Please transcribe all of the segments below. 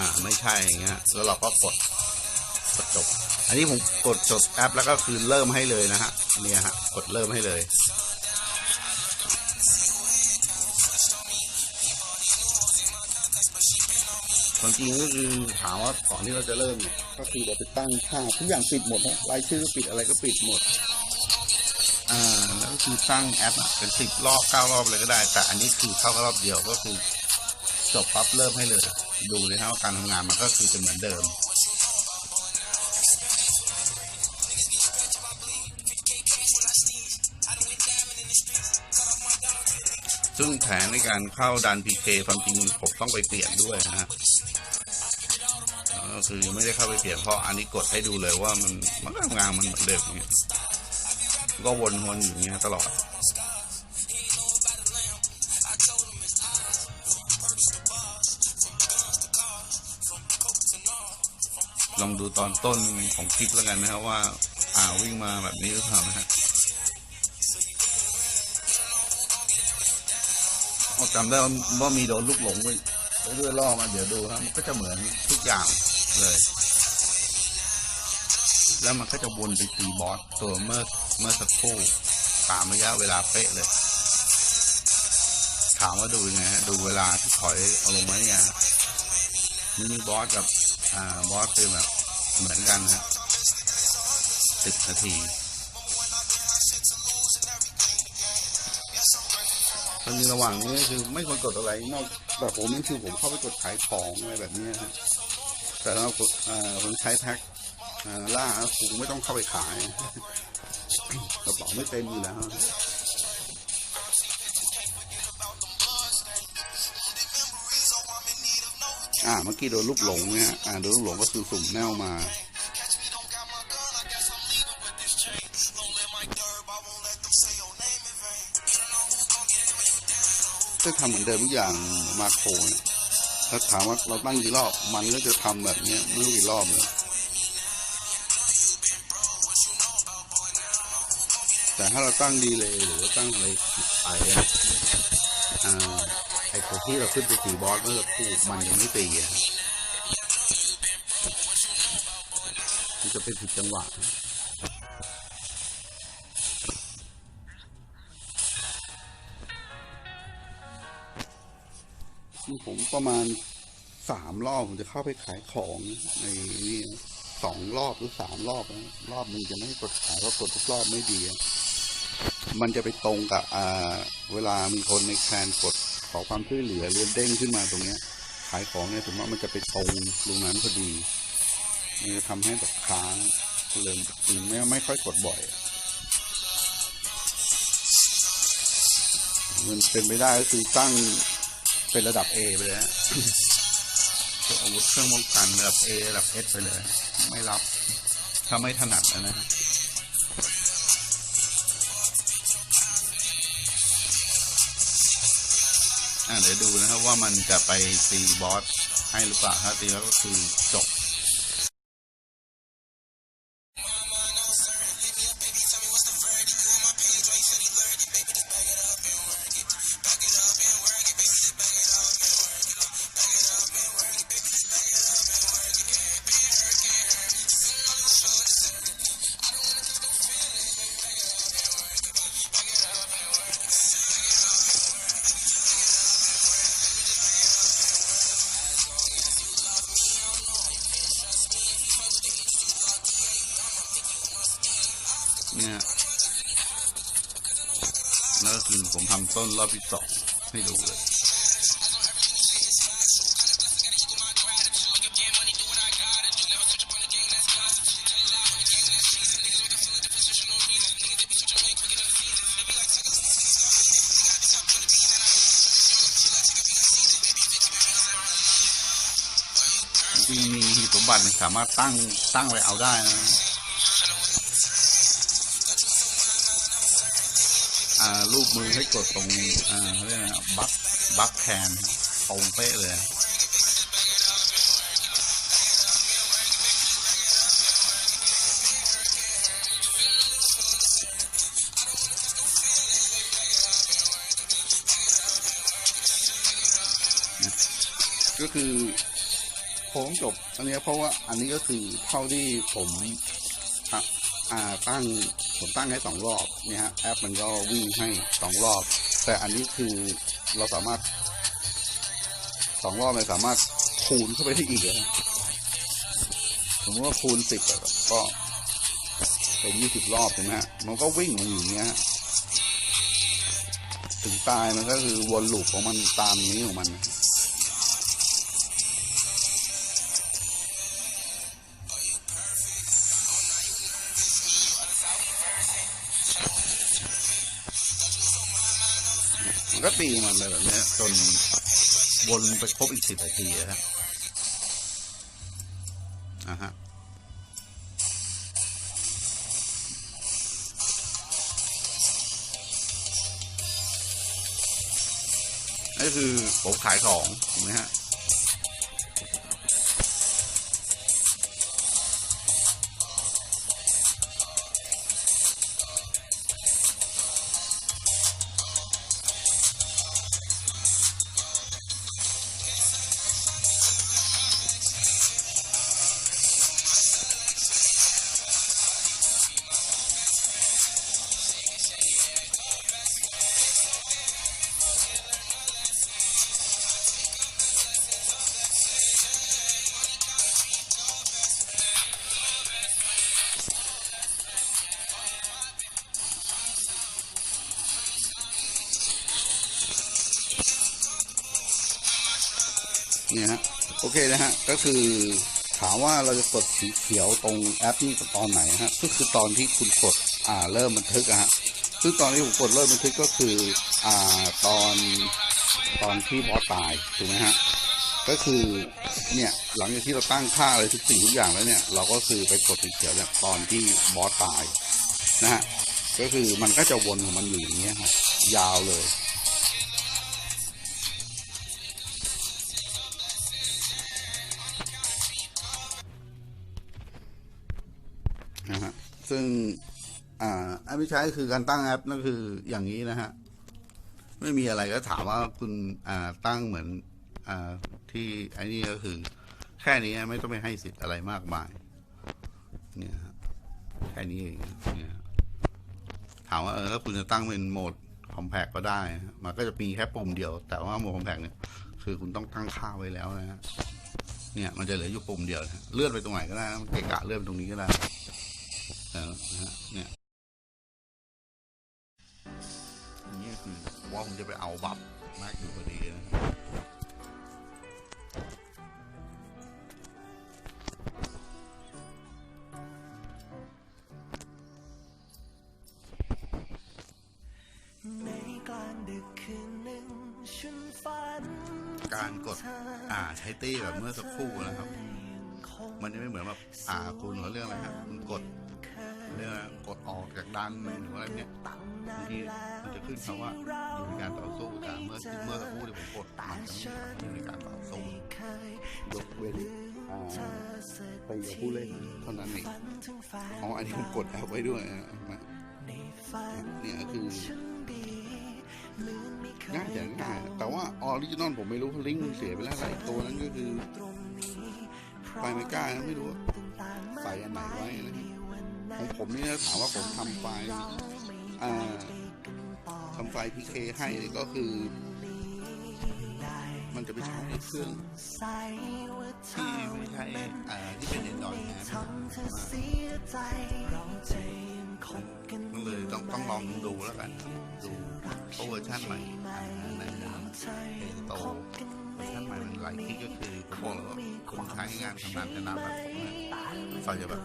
อ่าไม่ใช่อย่างเงี้ยแล้วเราก็กดกดจบ อันนี้ผมกดจดแอปแล้วก็คือเริ่มให้เลยนะฮะเนี่ยฮะกดเริ่มให้เลยความจริงก็คือถามว่าก่อนที่เราจะเริ่มเนี่ยก็คือเราไปตั้งค่าทุกอย่างปิดหมดนะรายชื่อปิดอะไรก็ปิดหมดอ่าแล้วก็คือตั้งแอปเป็นสิบรอบเก้ารอบเลยก็ได้ แต่อันนี้คือเข้ารอบเดียวก็คือ จบปั๊บเริ่มให้เลย ดูเลยครับว่าการทำงานมันก็คือจะเหมือนเดิมซึ่งแผนในการเข้าดันพีเคความจริงผมต้องไปเปลี่ยนด้วยนะฮะก็คือไม่ได้เข้าไปเปลี่ยนเพราะอันนี้กดให้ดูเลยว่ามันมันทำงานมันเหมือนเดิมเงี้ยก็วนวนๆอยู่อย่างเงี้ยตลอด ลองดูตอนต้นของคลิปแล้วกันนะครับว่า อ่าวิ่งมาแบบนี้หรือเปล่านะฮะจำได้ว่ามีโดนลูกหลงไปด้วยล่อมาเดี๋ยวดูครับมันก็จะเหมือนทุกอย่างเลย แล้วมันก็จะวนไปตีบอสตัวเมื่อเมื่อสักครู่ตามระยะเวลาเป๊ะเลย ถามว่าดูยังไงฮะดูเวลาที่ถอยเอาลงมาเนี่ย มินิบอสกับ อ่า บอสคือแบบ เหมือนกันนะสิบนาทีตอนนี้ระหว่างนี้คือไม่ควรกดอะไรนอกแต่ผมนั่นคือผมเข้าไปกดขายของอะไรแบบนี้นะแต่เรากดอ่าผมใช้แพ็คอ่าล่าคงไม่ต้องเข้าไปขายกระเป๋าไม่เต็มอยู่แล้ว อ่าเมื่อกี้โดนลูกหลงเนี่ยอ่าโดนลูกหลงก็คือสุ่มแนวมาจะทำเหมือนเดิมทุกอย่างมาโคเนี่ยถ้าถามว่าเราตั้งกี่รอบมันก็จะทำแบบนี้ไม่รู้กี่รอบเลยแต่ถ้าเราตั้งดีเลยหรือว่าตั้งอะไรผิดไปอะอ่า ไอ้ตัวที่เราขึ้นไปตีบอสเมื่อสักครู่มันยังไม่ตีอะมันจะเป็นผิดจังหวะผมประมาณสามรอบผมจะเข้าไปขายของในนี่สองรอบหรือสามรอบนะรอบหนึ่งจะไม่กดขายเพราะกดทุกรอบไม่ดี มันจะไปตรงกับเวลามีคนในแคนกด ขอความช่วยเหลือเรือนเด้งขึ้นมาตรงเนี้ย ขายของเนี่ยผมว่ามันจะไปตรงตรงนั้นพอดีมันจะทำให้แบบค้างเลยถึงไม่ไม่ค่อยกดบ่อยมันเป็นไปได้ก็คือตั้งเป็นระดับ A ไปเลยตัวอาวุธเครื่องป้องกันระดับ A ระดับ S ไปเลย ไม่รับถ้าไม่ถนัดนะ เดี๋ยวดูนะครับว่ามันจะไปตีบอสให้หรือเปล่าถ้าตีแล้วก็คือจบ คือผมทำต้นรอบที่สองให้ดูเลยจริงๆมีหีบสมบัติมันสามารถตั้งตั้งไว้เอาได้นะ กดตรงอ่าเรียกนะบัคบัคแคนตรงเป๊ะเลยก็คือผมจบอันนี้เพราะว่าอันนี้ก็คือเท่าที่ผมอะอ่าตั้ง ผมตั้งให้สองรอบเนี่ยฮะแอปมันก็วิ่งให้สองรอบ แต่อันนี้คือเราสามารถสองรอบเลยสามารถคูณเข้าไปได้อีกอะสมมติว่าคูณสิบก็เป็นยี่สิบรอบถูกไหมฮะมันก็วิ่งมันอย่างเงี้ยถึงตายมันก็คือวนลูปของมันตามนี้ของมันนะ ก็ตีมันไปแบบนี้จนวนไปครบอีกสิบนาทีนะฮะอะฮะนี่คือผมขายของถูกไหมฮะ เนี่ยฮะโอเคนะฮะก็คือถามว่าเราจะกดสีเขียวตรงแอปนี่ตอนไหนฮะก็คือตอนที่คุณกดอ่าเริ่มบันทึกอะฮะซึ่งตอนที่ผมกดเริ่มบันทึกก็คืออ่าตอนตอนที่บอสตายถูกไหมฮะก็คือเนี่ยหลังจากที่เราตั้งค่าอะไรทุกสิ่งทุกอย่างแล้วเนี่ย เราก็คือไปกดสีเขียวเนี่ยตอนที่บอสตายนะฮะก็คือมันก็จะวนของมันอยู่อย่างเงี้ยฮะยาวเลย ซึ่งอ่าแอปที่ใช้คือการตั้งแอปนั่นคืออย่างนี้นะฮะ ไม่มีอะไรก็ถามว่าคุณอ่าตั้งเหมือนอ่าที่ไอ้นี่ก็คือ แค่นี้ไม่ต้องไปให้สิทธิ์อะไรมากมาย เนี่ยฮะแค่นี้เองเนี่ยถามว่าเออถ้าคุณจะตั้งเป็นโหมดคอมแพกก็ได้ มันก็จะมีแค่ปุ่มเดียว แต่ว่าโหมดคอมแพกเนี่ย คือคุณต้องตั้งค่าไว้แล้วนะฮะเนี่ยมันจะเหลืออยู่ปุ่มเดียวนะเลื่อนไปตรงไหนก็ได้มันเกะกะเลื่อนไปตรงนี้ก็ได้ เออนะฮะเนี่ยอันนี้คือว่าผมจะไปเอาบัฟม็กอยู่พอดีนะการกดอ่าใช้ตี้แบบเมื่อสักครู่นะครับ มันจะไม่เหมือนแบบอ่าคุณหรือเรื่องอะไรฮะคุณกด ออกจากดันหรืออะไรเนี่ยบางทีมันจะขึ้นคำว่าอยู่ในการต่อสู้แต่เมื่อเมื่อสักครู่ที่ผมกดมันจะไม่อยู่ในการต่อสู้ยกเว้นอ่าไปกับผู้เล่นเท่านั้นเองอ๋ออันนี้ผมกดแอปไว้ด้วยนะเนี่ยคือง่ายอย่างง่ายแต่ว่าออริจินอลผมไม่รู้ลิงก์มันเสียไปแล้วอะไรตัวนั้นก็คือไฟไม่กล้าไม่รู้ใส่อันไหนไว้นะ ของผมนี่นะถามว่าผมทำไฟล์ทำไฟล์พีเคให้ก็คือ มันจะไปใช้ในเครื่องที่ไม่ใช่ที่เป็น Android นะครับมันเลยต้องต้องลองดูแล้วกัน ดูเพราะเวอร์ชันใหม่อ่าในเพจโตเวอร์ชันใหม่มันหลายที่ก็คือผมบอกแล้วว่าคนใช้งานทำงานชนะแบบผมนี่ย เขาจะแบบ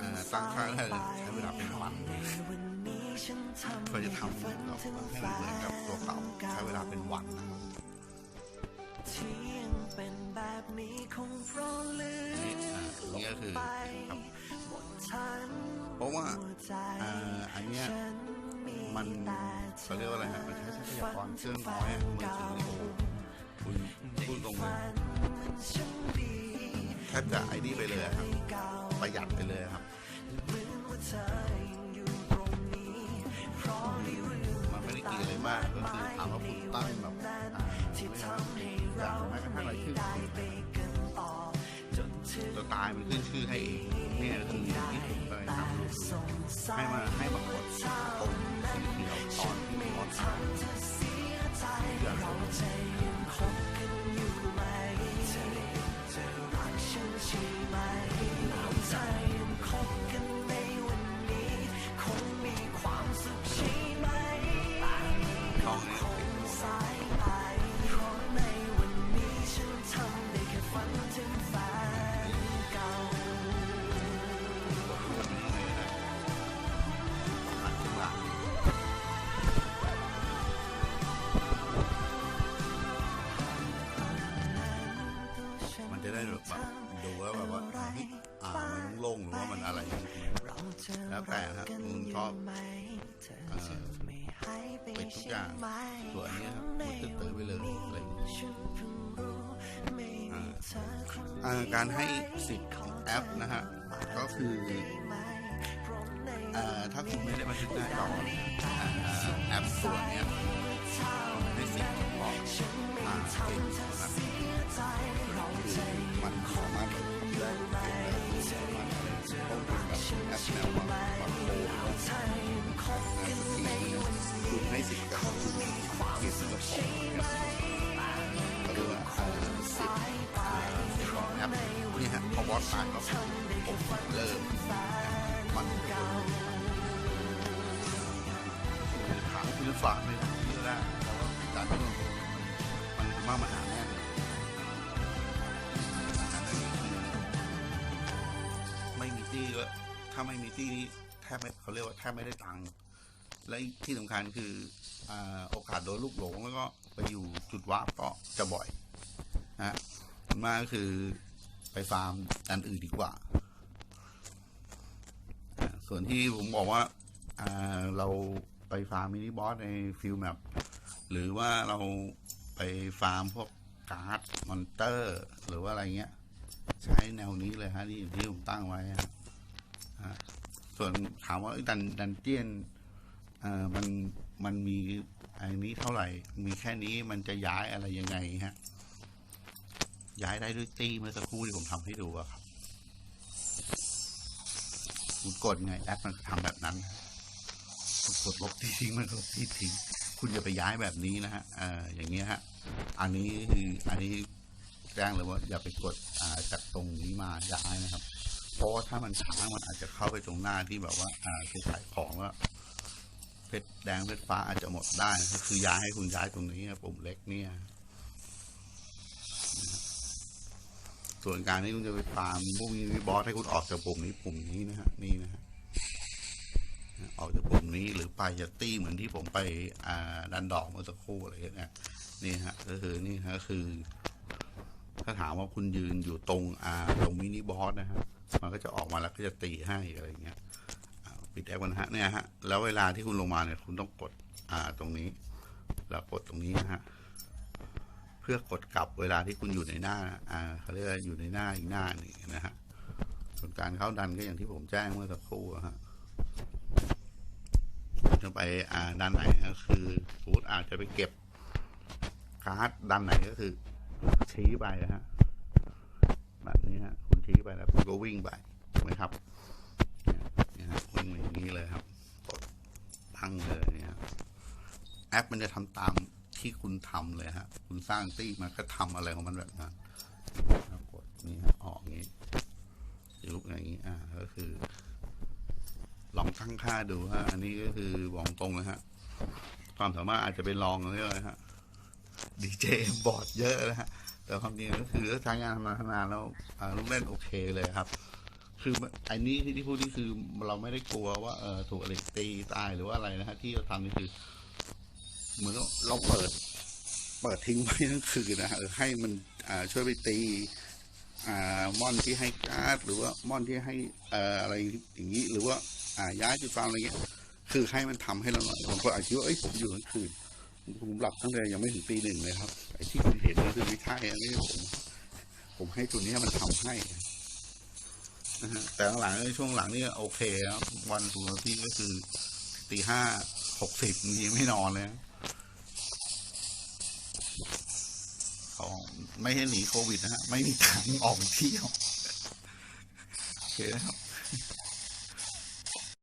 อ่าตั้งค่าให้ใช้เวลาเป็นวันเพื่อจะทำแบบให้มันเหมือนกับตัวเก่าใช้เวลาเป็นวันนะที่ยังเป็นแบบนี้คงเพราะลืมอ่าอันนี้ก็คือครับเพราะว่าอ่าอันเนี้ยมันเขาเรียกว่าอะไรฮะมันใช้ทรัพยากรเครื่องน้อยมือถือโอ้คุณพูดตรงเลยฉันดี แทบจะไอ้นี่ไปเลยครับ ประหยัดไปเลยครับมันไม่ได้กี่อะไรมากก็คือถามว่าคุณตั้งแบบอ่าไม่ใช่อยากแม้กระทั่งอะไรขึ้นได้ไปกันต่อสไตล์มันขึ้นชื่อให้เองเนี่ยคือที่ผมเคยทำให้มาให้มากดตรงสีเขียวตอนที่มอดทำเพื่อเขา คุณชอบเอ่อเป็นทุกอย่างส่วนนี้ครับมันตื่นเต้นไปเลยอะไรอย่างเงี้ยการให้สิทธิ์ของแอปนะฮะ ก็คือถ้าคุณไม่ได้บันทึกหน้าจออ่าแอปตัวเนี้ยให้สิทธิ์บอกอ่าเป็นนะครับมันสามารถแบบทำได้เป็นแบบสามารถเข้าถึงแบบแอปแนววา ดคุณให้สิทธิ์กับยี่สิงคโปร์เนี่ยเขาเรียกว่าอ่าสิทธิ์อ่าของแอปนี่ฮะพอบอสตายก็ผมเริ่มมันถามคุณฝากไม่ได้ก็ได้เพราะว่าการที่มันมันมากมันหนาแน่นไม่มีที่ก็ถ้าไม่มีที่นี่แทบไม่เขาเรียกว่าแทบไม่ได้ตังค์และที่สำคัญคืออโอกาสโดนลูกหลงแล้วก็ไปอยู่จุดวาก็จะบ่อยนะฮะมาก็คือไปฟาร์มอันอื่นดีกว่า ส่วนที่ผมบอกว่าเราไปฟาร์มมินิบอสในฟิลแมปหรือว่าเราไปฟาร์มพวกการ์ดมอนเตอร์ หรือว่าอะไรเงี้ย ใช้แนวนี้เลยฮะที่ที่ผมตั้งไว้ฮะ ส่วนถามว่าดันดันเจียนเอ่อมันมันมีอันนี้เท่าไหร่ มีแค่นี้มันจะย้ายอะไรยังไงฮะ ย้ายได้ด้วยตีเมื่อสักครู่ที่ผมทำให้ดูอะครับคุณกดไงแอปมันทำแบบนั้นคุณกดลบที่ทิ้งมันลบที่ทิ้งคุณจะไปย้ายแบบนี้นะฮะเอ่ออย่างเงี้ยฮะ อันนี้คืออันนี้แจ้งเลยว่าอย่าไปกดอ่าจากตรงนี้มาย้ายนะครับ เพราะว่าถ้ามันค้างมันอาจจะเข้าไปตรงหน้าที่แบบว่าอ่าคือขายของว่าเพชรแดงเพชรฟ้าอาจจะหมดได้คือย้ายให้คุณย้ายตรงนี้นะปุ่มเล็กเนี่ย ส่วนการที่คุณจะไปฟาร์มพวกนี้บอสให้คุณออกจากปุ่มนี้ปุ่มนี้นะฮะนี่นะฮะออกจากปุ่มนี้หรือไปจากตี้เหมือนที่ผมไปอ่าดันดอกเมื่อสักครู่อะไรอย่างเงี้ยนี่ฮะก็คือนี่ฮะคือ ถ้าถามว่าคุณยืนอยู่ตรงอ่าตรงมินิบอสนะฮะ มันก็จะออกมาแล้วก็จะตีให้อะไรเงี้ยปิดแอปกันนะฮะเนี่ยฮะแล้วเวลาที่คุณลงมาเนี่ยคุณต้องกดอ่าตรงนี้แล้วกดตรงนี้นะฮะเพื่อกดกลับเวลาที่คุณอยู่ในหน้าอ่าเขาเรียกอยู่ในหน้าอีกหน้าหนึงนะฮะส่วนการเข้าดันก็อย่างที่ผมแจ้งเมื่อสักครู่ฮะจะไปอ่าด้านไหนก็คือสมมติอาจจะไปเก็บการ์ดด้านไหนก็คือชี้ไปนะฮะแบบนี้ฮะ ทีไปแล้วคุณก็วิ่งไปถูกไหมครับนี่ฮะวิ่งอย่างนี้เลยครับกดตั้งเลยเนี่ยแอปมันจะทำตามที่คุณทำเลยฮะ คุณสร้างตี้มันก็ทำอะไรของมันแบบนั้นกดนี่ฮะออกนี้ลุกอย่างนี้อ่าก็คือ ลองตั้งค่าดูฮะ อันนี้ก็คือบอกตรงเลยฮะ ความสามารถอาจจะไปลองเรื่อยๆฮะดีเจบอร์ดเยอะนะฮะ แต่ความจริงก็คือถ้าใช้งานมานานแล้วอ่าลูกเล่นโอเคเลยครับ คืออันนี้ที่ที่พูดนี่คือเราไม่ได้กลัวว่าเออถูกอะไรตีตายหรือว่าอะไรนะฮะที่เราทำนี่คือ เหมือนกับเราเปิด เปิดทิ้งไว้ทั้งคืนนะฮะให้มันอ่าช่วยไปตีอ่าม่อนที่ให้การ์ดหรือว่าม่อนที่ให้อ่ออะไรอย่างนี้ หรือว่าอ่าย้ายจุดฟาร์มอะไรเงี้ย คือให้มันทำให้เราหน่อยบางคนอาจจะว่าเอ้ยผมอยู่ทั้งคืน ผมหลับตั้งแต่ยังไม่ถึงตีหนึ่งเลยครับไอ้ที่คุณเห็นนั่นคือไม่ใช่อันนี้ผมผมให้ตัวนี้มันทำให้นะฮะแต่หลังๆช่วงหลังนี่โอเคครับวันสูงที่ก็คือตีห้าหกสิบยังไม่นอนเลยนะเขาไม่ให้หนีโควิดนะฮะไม่มีทางออกเที่ยวนะครับ